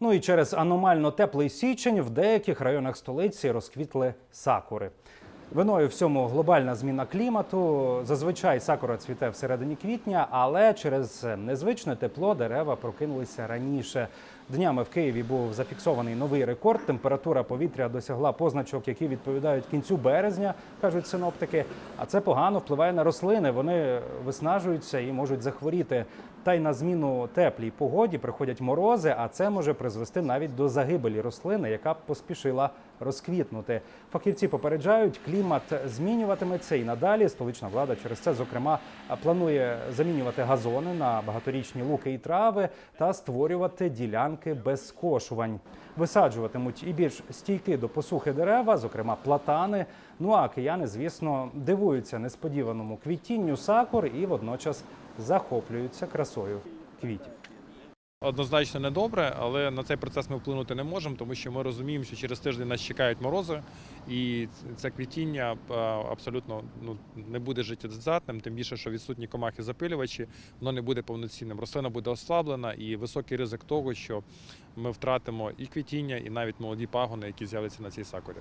Ну і через аномально теплий січень в деяких районах столиці розквітли сакури. Виною всьому глобальна зміна клімату. Зазвичай сакура цвіте всередині квітня, але через незвичне тепло дерева прокинулися раніше. Днями в Києві був зафіксований новий рекорд. Температура повітря досягла позначок, які відповідають кінцю березня, кажуть синоптики. А це погано впливає на рослини. Вони виснажуються і можуть захворіти. Та й на зміну теплій погоді приходять морози, а це може призвести навіть до загибелі рослини, яка поспішила розквітнути. Фахівці попереджають, клімат змінюватиметься і надалі. Столична влада через це, зокрема, планує замінювати газони на багаторічні луки і трави та створювати ділянки без скошувань. Висаджуватимуть і більш стійкі до посухи дерева, зокрема платани. Ну а кияни, звісно, дивуються несподіваному квітінню сакур і водночас захоплюються красою квітів. Однозначно недобре, але на цей процес ми вплинути не можемо, тому що ми розуміємо, що через тиждень нас чекають морози, і це квітіння е, абсолютно ну, не буде життєздатним, тим більше, що відсутні комахи запилювачі, воно не буде повноцінним. Рослина буде ослаблена і високий ризик того, що ми втратимо і квітіння, і навіть молоді пагони, які з'являться на цій сакурі.